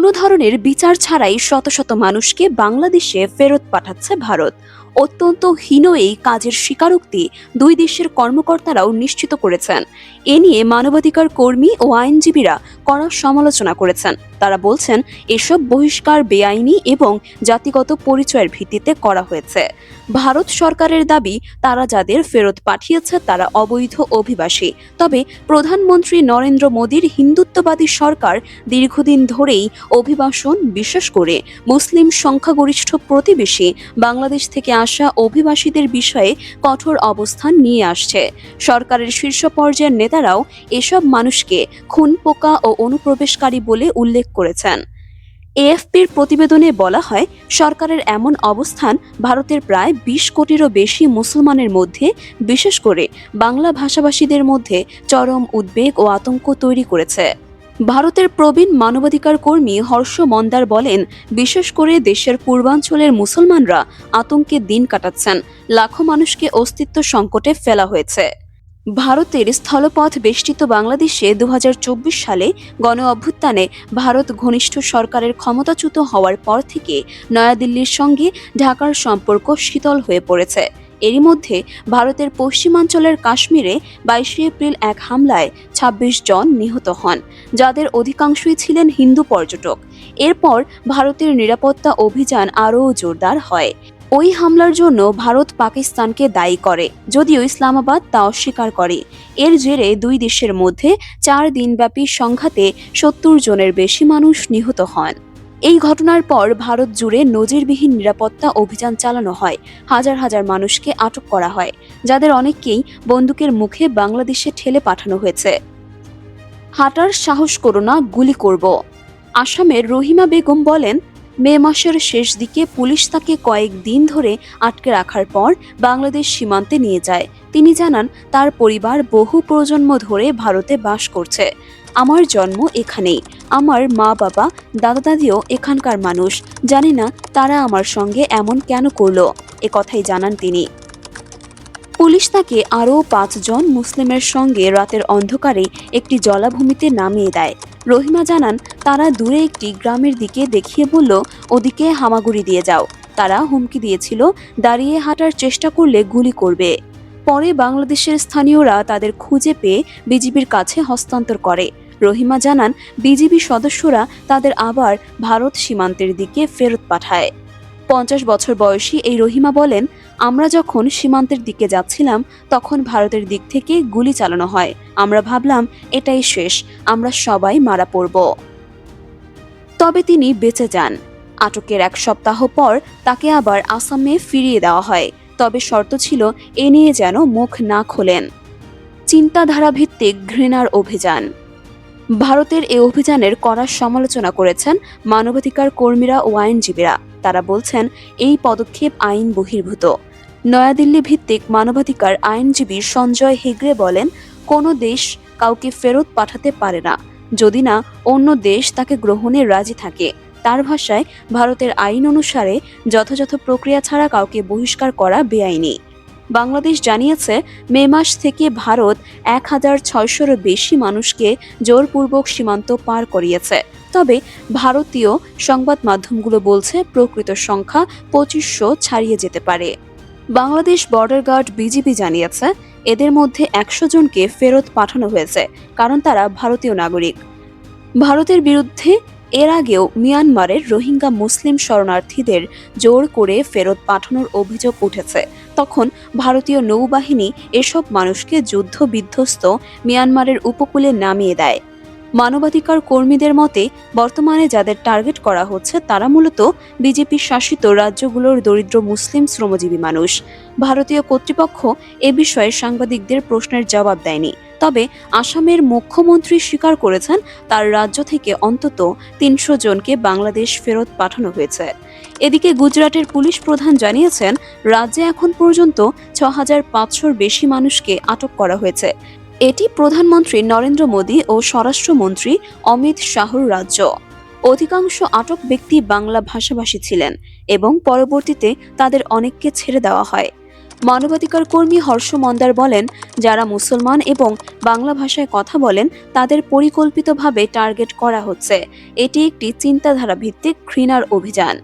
কোনো ধরনের বিচার ছাড়াই শত শত মানুষকে বাংলাদেশে ফেরত পাঠাচ্ছে ভারত। অত্যন্ত হীন এই কাজের স্বীকারোক্তি দুই দেশের কর্মকর্তারাও নিশ্চিত করেছেন। এ নিয়ে মানবাধিকার কর্মী ও আইনজীবীরা কড়া সমালোচনা করেছেন। তারা বলছেন, এসব বহিষ্কার বেআইনি এবং জাতিগত পরিচয়ের ভিত্তিতে করা হয়েছে। ভারত সরকারের দাবি, তারা যাদের ফেরত পাঠিয়েছে তারা অবৈধ অভিবাসী। তবে প্রধানমন্ত্রী নরেন্দ্র মোদীর হিন্দুত্ববাদী সরকার দীর্ঘদিন ধরেই অভিবাসন বিশেষ করে মুসলিম সংখ্যাগরিষ্ঠ প্রতিবেশী বাংলাদেশ থেকে আসা অভিবাসীদের বিষয়ে কঠোর অবস্থান নিয়ে আসছে। সরকারের শীর্ষ পর্যায়ের নেতারাও এসব মানুষকে খুন, পোকা ও অনুপ্রবেশকারী বলে উল্লেখ করেছেন। এএফপির প্রতিবেদনে বলা হয়, সরকারের এমন অবস্থান ভারতের প্রায় বিশ কোটিরও বেশি মুসলমানের মধ্যে, বিশেষ করে বাংলা ভাষাভাষীদের মধ্যে চরম উদ্বেগ ও আতঙ্ক তৈরি করেছে। ভারতের প্রবীণ মানবাধিকার কর্মী হর্ষ মন্দার বলেন, বিশেষ করে দেশের পূর্বাঞ্চলের মুসলমানরা আতঙ্কে দিন কাটাচ্ছেন, লাখো মানুষকে অস্তিত্ব সংকটে ফেলা হয়েছে। ভারতের স্থলপথ বেষ্টিত বাংলাদেশে দু হাজার চব্বিশ সালে গণ অভ্যুত্থানে ভারত ঘনিষ্ঠ সরকারের ক্ষমতাচ্যুত হওয়ার পর থেকে নয়াদিল্লির সঙ্গে ঢাকার সম্পর্ক শীতল হয়ে পড়েছে। এরই মধ্যে ভারতের পশ্চিমাঞ্চলের কাশ্মীরে বাইশে এপ্রিল এক হামলায় ২৬ জন নিহত হন, যাদের অধিকাংশই ছিলেন হিন্দু পর্যটক। এরপর ভারতের নিরাপত্তা অভিযান আরও জোরদার হয়। ওই হামলার জন্য ভারত পাকিস্তানকে দায়ী করে, যদিও ইসলামাবাদ তা অস্বীকার করে। এর জেরে দুই দেশের মধ্যে চার দিনব্যাপী সংঘাতে সত্তর জনের বেশি মানুষ নিহত হন। এই ঘটনার পর ভারত জুড়ে নজিরবিহীন নিরাপত্তা অভিযান চালানো হয়। হাজার হাজার মানুষকে আটক করা হয়, যাদের অনেককেই বন্দুকের মুখে বাংলাদেশে ঠেলে পাঠানো হয়েছে। হাঁটার সাহস করো না, গুলি করব। আসামের রহিমা বেগম বলেন মে মাসের শেষ দিকে পুলিশ তাকে কয়েক দিন ধরে আটকে রাখার পর বাংলাদেশ সীমান্তে নিয়ে যায়। তিনি জানান, তার পরিবার বহু প্রজন্ম ধরে ভারতে বাস করছে। আমার জন্ম এখানেই। আমার মা বাবা, দাদা দাদিও এখানকার মানুষ। জানি না তারা আমার সঙ্গে এমন কেন করল। এ কথাই জানান তিনি। পুলিশ তাকে আরও পাঁচজন মুসলিমের সঙ্গে রাতের অন্ধকারে একটি জলাভূমিতে নামিয়ে দেয়। রহিমা জানান, তারা দূরে একটি গ্রামের দিকে দেখিয়ে বলল, ওদিকে হামাগুড়ি দিয়ে যাও। তারা হুমকি দিয়েছিল, দাঁড়িয়ে হাঁটার চেষ্টা করলে গুলি করবে। পরে বাংলাদেশের স্থানীয়রা তাদের খুঁজে পেয়ে বিজিবির কাছে হস্তান্তর করে। রহিমা জানান, বিজিবি সদস্যরা তাদের আবার ভারত সীমান্তের দিকে ফেরত পাঠায়। পঞ্চাশ বছর বয়সী এই রহিমা বলেন আমরা যখন সীমান্তের দিকে যাচ্ছিলাম, তখন ভারতের দিক থেকে গুলি চালানো হয়। আমরা ভাবলাম, এটাই শেষ, আমরা সবাই মারা পড়ব। তবে তিনি বেঁচে যান। আটকের এক সপ্তাহ পর তাকে আবার আসামে ফিরিয়ে দেওয়া হয়। তবে শর্ত ছিল, এ নিয়ে যেন মুখ না খোলেন। চিন্তাধারা ভিত্তিক ঘৃণার অভিযান। ভারতের এই অভিযানের কড়া সমালোচনা করেছেন মানবাধিকার কর্মীরা ও আইনজীবীরা। তারা বলছেন, এই পদক্ষেপ আইন বহির্ভূত। নয়াদিল্লি ভিত্তিক মানবাধিকার আইনজীবী সঞ্জয় হেগড়ে বলেন, কোনো দেশ কাউকে ফেরত পাঠাতে পারে না। যদি না, অন্য দেশ তাকে গ্রহণে রাজি থাকে। তার ভাষায়, ভারতের আইন অনুসারে যথাযথ প্রক্রিয়া ছাড়া কাউকে বহিষ্কার করা বেআইনি। বাংলাদেশ জানিয়েছে, মে মাস থেকে ভারত এক হাজার ছয়শোরও বেশি মানুষকে জোরপূর্বক সীমান্ত পার করিয়েছে। তবে ভারতীয় সংবাদ মাধ্যমগুলো বলছে, প্রকৃত সংখ্যা পঁচিশশো ছাড়িয়ে যেতে পারে। বাংলাদেশ বর্ডার গার্ড বিজিবি জানিয়েছে, এদের মধ্যে একশো জনকে ফেরত পাঠানো হয়েছে, কারণ তারা ভারতীয় নাগরিক। ভারতের বিরুদ্ধে এর আগেও মিয়ানমারের রোহিঙ্গা মুসলিম শরণার্থীদের জোর করে ফেরত পাঠানোর অভিযোগ উঠেছে। তখন ভারতীয় নৌবাহিনী এসব মানুষকে যুদ্ধ বিধ্বস্ত মিয়ানমারের উপকূলে নামিয়ে দেয়। মানবাধিকার কর্মীদের মতে, বর্তমানে যাদের টার্গেট করা হচ্ছে, তারা মূলত বিজেপি শাসিত রাজ্যগুলোর দরিদ্র মুসলিম শ্রমজীবী মানুষ। ভারতীয় কর্তৃপক্ষ এ বিষয়ে সাংবাদিকদের প্রশ্নের জবাব দেয়নি। তবে আসামের মুখ্যমন্ত্রী স্বীকার করেছেন, তার রাজ্য থেকে অন্তত তিনশো জনকে বাংলাদেশ ফেরত পাঠানো হয়েছে। এদিকে গুজরাটের পুলিশ প্রধান জানিয়েছেন, রাজ্যে এখন পর্যন্ত ছ হাজার পাঁচশোর বেশি মানুষকে আটক করা হয়েছে। এটি প্রধানমন্ত্রী নরেন্দ্র মোদী ও স্বরাষ্ট্রমন্ত্রী অমিত শাহর রাজ্য। অধিকাংশ আটক ব্যক্তি বাংলা ভাষাভাষী ছিলেন এবং পরবর্তীতে তাদের অনেককে ছেড়ে দেওয়া হয়। মানবাধিকার কর্মী হর্ষ মন্দার বলেন, যারা মুসলমান এবং বাংলা ভাষায় কথা বলেন, তাদের পরিকল্পিতভাবে টার্গেট করা হচ্ছে। এটি একটি চিন্তাধারা ভিত্তিক ঘৃণার অভিযান।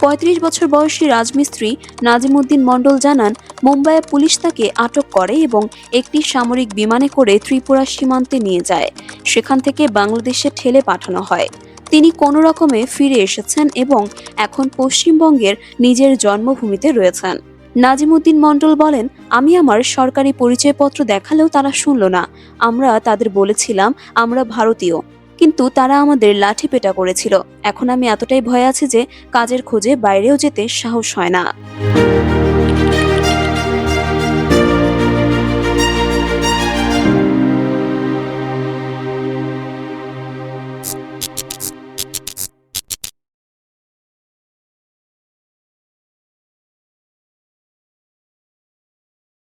পঁয়ত্রিশ বছর বয়সী রাজমিস্ত্রি নাজিমুদ্দিন মণ্ডল জানান, মুম্বাইয়ে পুলিশ তাকে আটক করে এবং একটি সামরিক বিমানে করে ত্রিপুরা সীমান্তে নিয়ে যায়। সেখান থেকে বাংলাদেশে ঠেলে পাঠানো হয়। তিনি কোনো রকমে ফিরে এসেছেন এবং এখন পশ্চিমবঙ্গের নিজের জন্মভূমিতে রয়েছেন। নাজিমুদ্দিন মণ্ডল বলেন, আমি আমার সরকারি পরিচয়পত্র দেখালেও তারা শুনল না। আমরা তাদের বলেছিলাম, আমরা ভারতীয়। কিন্তু তারা আমাদের লাঠি পেটা করেছিল। এখন আমি এতটাই ভয় আছি যে কাজের খোঁজে বাইরেও যেতে সাহস হয় না।